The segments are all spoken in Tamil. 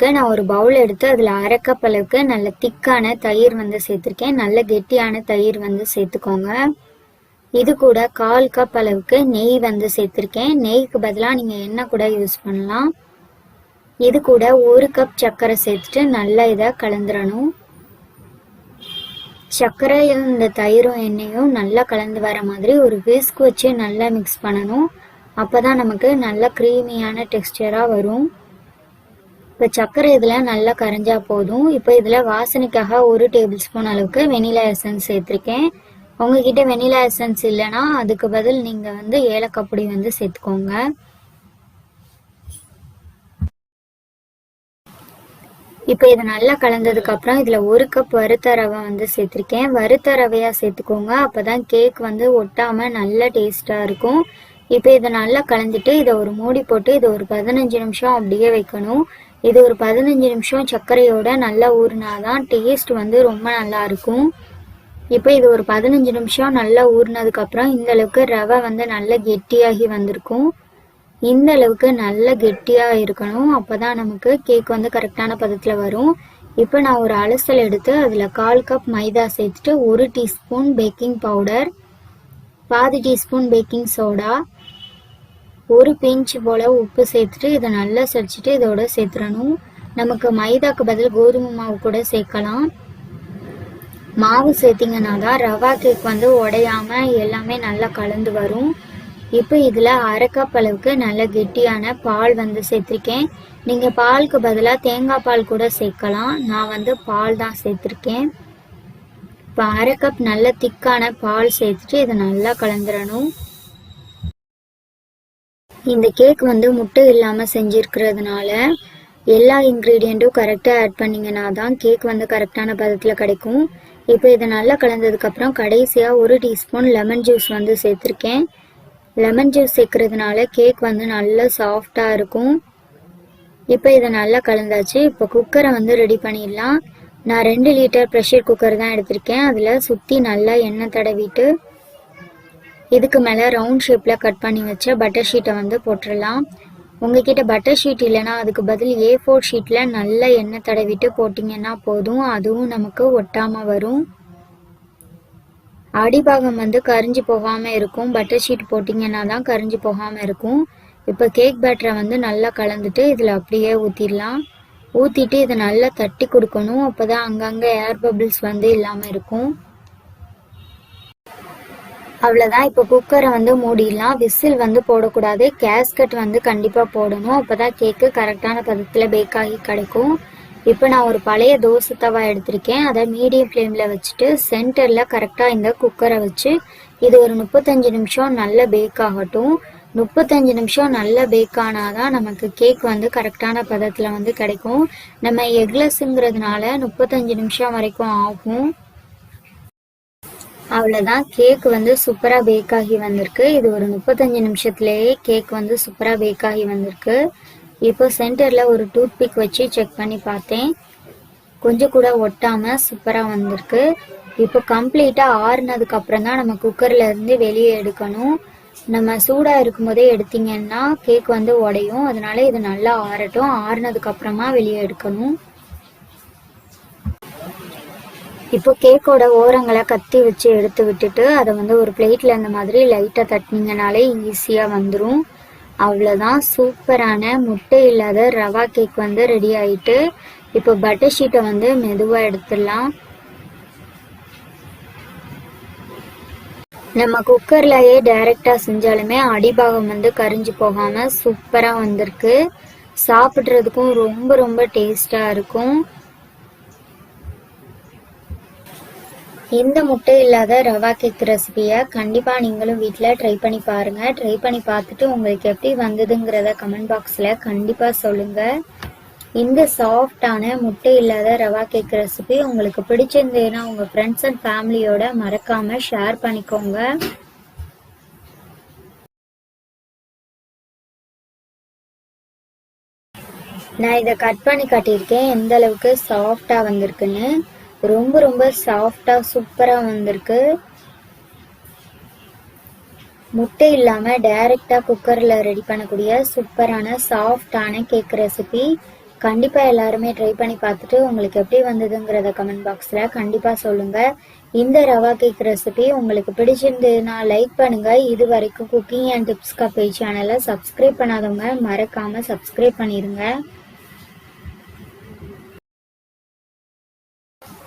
நான் ஒரு பவுல் எடுத்து அதில் அரை கப் அளவுக்கு நல்ல திக்கான தயிர் வந்து சேர்த்துருக்கேன். நல்ல கெட்டியான தயிர் வந்து சேர்த்துக்கோங்க. இது கூட கால் கப் அளவுக்கு நெய் வந்து சேர்த்துருக்கேன். நெய்க்கு பதிலாக நீங்கள் எண்ணெய் கூட யூஸ் பண்ணலாம். இது கூட ஒரு கப் சர்க்கரை சேர்த்துட்டு நல்லா இதை கலந்துடணும் சர்க்கரையும் இந்த தயிரும் எண்ணெயும் நல்லா கலந்து வர மாதிரி ஒரு விஸ்க் வச்சு நல்லா மிக்ஸ் பண்ணணும். அப்போ தான் நமக்கு நல்ல க்ரீமியான டெக்ஸ்டராக வரும். இப்போ சர்க்கரை இதில் நல்லா கரைஞ்சா போதும். இப்போ இதில் வாசனைக்காக ஒரு டேபிள் ஸ்பூன் அளவுக்கு வெனிலா எசன்ஸ் சேர்த்துருக்கேன். உங்ககிட்ட வெனிலா எசன்ஸ் இல்லைன்னா அதுக்கு பதில் நீங்கள் வந்து ஏலக்காய் பொடி வந்து சேர்த்துக்கோங்க. இப்போ இது நல்லா கலந்ததுக்கு அப்புறம் இதில் ஒரு கப் வறுத்த ரவை வந்து சேர்த்துருக்கேன். வறுத்த ரவையாக சேர்த்துக்கோங்க. அப்போ தான் கேக் வந்து ஒட்டாமல் நல்ல டேஸ்ட்டாக இருக்கும். இப்போ இதை நல்லா கலந்துட்டு இதை ஒரு மூடி போட்டு இதை ஒரு பதினஞ்சு நிமிஷம் அப்படியே வைக்கணும். இது ஒரு பதினஞ்சு நிமிஷம் சர்க்கரையோட நல்லா ஊறினாதான் டேஸ்ட் வந்து ரொம்ப நல்லா இருக்கும். இப்போ இது ஒரு பதினஞ்சு நிமிஷம் நல்லா ஊறினதுக்கப்புறம் இந்த அளவுக்கு ரவை வந்து நல்லா கெட்டியாகி வந்திருக்கும். இந்த அளவுக்கு நல்ல கெட்டியாக இருக்கணும். அப்போ தான் நமக்கு கேக் வந்து கரெக்டான பதத்தில் வரும். இப்போ நான் ஒரு அலசல் எடுத்து அதில் கால் கப் மைதா சேர்த்துட்டு ஒரு டீஸ்பூன் பேக்கிங் பவுடர் பாதி டீஸ்பூன் பேக்கிங் சோடா ஒரு பிஞ்ச் போல் உப்பு சேர்த்துட்டு இதை நல்லா சரிச்சிட்டு இதோட சேர்த்துடணும். நமக்கு மைதாக்கு பதில் கோதுமை மாவு கூட சேர்க்கலாம். மாவு சேர்த்திங்கன்னா தான் ரவா கேக் வந்து உடையாம எல்லாமே நல்லா கலந்து வரும். இப்போ இதில் அரை கப் அளவுக்கு நல்ல கெட்டியான பால் வந்து சேர்த்துருக்கேன். நீங்கள் பாலுக்கு பதிலாக தேங்காய் பால் கூட சேர்க்கலாம். நான் வந்து பால் தான் சேர்த்துருக்கேன். இப்போ அரை கப் நல்ல திக்கான பால் சேர்த்துட்டு இதை நல்லா கலந்துடணும். இந்த கேக் வந்து முட்டை இல்லாமல் செஞ்சுருக்கிறதுனால எல்லா இன்க்ரீடியண்ட்டும் கரெக்டாக ஆட் பண்ணிங்கன்னா தான் கேக் வந்து கரெக்டான பதத்தில் கிடைக்கும். இப்போ இதை நல்லா கலந்ததுக்கப்புறம் கடைசியாக ஒரு டீஸ்பூன் லெமன் ஜூஸ் வந்து சேர்த்துருக்கேன். லெமன் ஜூஸ் சேர்க்கறதுனால கேக் வந்து நல்லா சாஃப்டாக இருக்கும். இப்போ இதை நல்லா கலந்தாச்சு. இப்போ குக்கரை வந்து ரெடி பண்ணிடலாம். நான் ரெண்டு லிட்டர் ப்ரெஷர் குக்கர் தான் எடுத்திருக்கேன். அதில் சுற்றி நல்லா எண்ணெய் தடவிட்டு இதுக்கு மேலே ரவுண்ட் ஷேப்பில் கட் பண்ணி வச்ச பட்டர் ஷீட்டை வந்து போட்டுடலாம். உங்ககிட்ட பட்டர் ஷீட் இல்லைன்னா அதுக்கு பதில் ஏ ஃபோர் ஷீட்டில் நல்லா எண்ணெய் தடவிட்டு போட்டிங்கன்னா போதும். அதுவும் நமக்கு ஒட்டாமல் வரும். அடிபாகம் வந்து கரிஞ்சு போகாமல் இருக்கும். பட்டர் ஷீட் போட்டிங்கன்னா தான் கரிஞ்சு போகாமல் இருக்கும். இப்போ கேக் பேட்டரை வந்து நல்லா கலந்துட்டு இதில் அப்படியே ஊற்றிடலாம் ஊற்றிட்டு இதை நல்லா தட்டி கொடுக்கணும். அப்போ தான் அங்கங்கே ஏர் பபிள்ஸ் வந்து இல்லாமல் இருக்கும். அவ்வளோதான் இப்போ குக்கரை வந்து மூடிடலாம். விசில் வந்து போடக்கூடாது. கேஸ்கட் வந்து கண்டிப்பாக போடணும். அப்போ தான் கேக்கு கரெக்டான பதத்தில் பேக் ஆகி கிடைக்கும். இப்போ நான் ஒரு பழைய தோசை தவா எடுத்திருக்கேன். அதை மீடியம் ஃப்ளேமில் வச்சுட்டு சென்டரில் கரெக்டாக இந்த குக்கரை வச்சு இது ஒரு முப்பத்தஞ்சு நிமிஷம் நல்ல பேக் ஆகட்டும். முப்பத்தஞ்சு நிமிஷம் நல்ல பேக் ஆனாதான் நமக்கு கேக் வந்து கரெக்டான பதத்தில் வந்து கிடைக்கும். நம்ம எக்லெஸ்ங்கிறதுனால முப்பத்தஞ்சு நிமிஷம் வரைக்கும் ஆகும். அவ்வளோதான் கேக் வந்து சூப்பராக பேக் ஆகி வந்திருக்கு. இது ஒரு முப்பத்தஞ்சு நிமிஷத்துலேயே கேக் வந்து சூப்பராக பேக் ஆகி வந்திருக்கு. இப்போ சென்டரில் ஒரு டூத் பிக் வச்சு செக் பண்ணி பார்த்தேன். கொஞ்சம் கூட ஒட்டாமல் சூப்பராக வந்திருக்கு. இப்போ கம்ப்ளீட்டாக ஆறுனதுக்கு அப்புறம் தான் நம்ம குக்கரில் இருந்து வெளியே எடுக்கணும். நம்ம சூடாக இருக்கும்போதே எடுத்தீங்கன்னா கேக் வந்து உடையும். அதனால இது நல்லா ஆறட்டும். ஆறுனதுக்கு அப்புறமா வெளியே எடுக்கணும். இப்போ கேக்கோட ஓரங்களை கத்தி வச்சு எடுத்து விட்டுட்டு அதை வந்து ஒரு பிளேட்ல இந்த மாதிரி லைட்டாக தட்டினீங்கனாலே ஈஸியாக வந்துடும் அவ்வளோதான் சூப்பரான முட்டை இல்லாத ரவா கேக் வந்து ரெடி ஆயிட்டு இப்போ பட்டர் ஷீட்டை வந்து மெதுவாக எடுத்துடலாம். நம்ம குக்கர்லயே டைரக்டா செஞ்சாலுமே அடிபாகம் வந்து கரிஞ்சு போகாம சூப்பரா வந்திருக்கு. சாப்பிட்றதுக்கும் ரொம்ப ரொம்ப டேஸ்டா இருக்கும். இந்த முட்டை இல்லாத ரவா கேக் ரெசிபியை கண்டிப்பாக நீங்களும் வீட்டில் ட்ரை பண்ணி பாருங்கள் ட்ரை பண்ணி பார்த்துட்டு உங்களுக்கு எப்படி வந்ததுங்கிறத கமெண்ட் பாக்ஸில் கண்டிப்பாக சொல்லுங்கள் இந்த சாஃப்டான முட்டை இல்லாத ரவா கேக் ரெசிபி உங்களுக்கு பிடிச்சிருந்ததுன்னா உங்கள் ஃப்ரெண்ட்ஸ் அண்ட் ஃபேமிலியோட மறக்காமல் ஷேர் பண்ணிக்கோங்க. நான் இதை கட் பண்ணி காட்டியிருக்கேன். எந்த அளவுக்கு சாஃப்டாக வந்திருக்குன்னு. ரொம்ப ரொம்ப சாஃப்டாக சூப்பராக வந்திருக்கு. முட்டை இல்லாமல் டைரெக்டாக குக்கரில் ரெடி பண்ணக்கூடிய சூப்பரான சாஃப்டான கேக் ரெசிபி கண்டிப்பாக எல்லாருமே ட்ரை பண்ணி பார்த்துட்டு உங்களுக்கு எப்படி வந்ததுங்கிறத கமெண்ட் பாக்ஸில் கண்டிப்பாக சொல்லுங்கள் இந்த ரவா கேக் ரெசிபி உங்களுக்கு பிடிச்சிருந்ததுன்னா லைக் பண்ணுங்கள் இது வரைக்கும் குக்கிங் அண்ட் டிப்ஸ் கப்பே சேனலை சப்ஸ்கிரைப் பண்ணாதவங்க மறக்காமல் சப்ஸ்கிரைப் பண்ணிடுங்க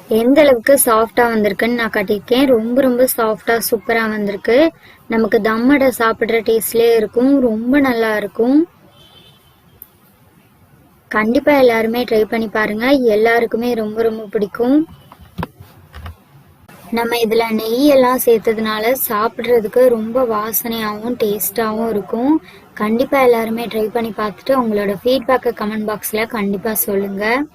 எந்த அளவுக்கு சாஃப்டா வந்திருக்குன்னு நான் கட்டியிருக்கேன். ரொம்ப ரொம்ப சாஃப்டா சூப்பரா வந்திருக்கு. நமக்கு தம்மடை சாப்பிடுற டேஸ்ட்லயே இருக்கும். ரொம்ப நல்லா இருக்கும். கண்டிப்பா எல்லாருமே ட்ரை பண்ணி பாருங்க. எல்லாருக்குமே ரொம்ப ரொம்ப பிடிக்கும். நம்ம இதுல நெய் எல்லாம் சேர்த்ததுனால சாப்பிட்றதுக்கு ரொம்ப வாசனையாகவும் டேஸ்ட்டாகவும் இருக்கும். கண்டிப்பா எல்லாருமே ட்ரை பண்ணி பார்த்துட்டு உங்களோட ஃபீட்பேக்கை கமெண்ட் பாக்ஸ்ல கண்டிப்பா சொல்லுங்க.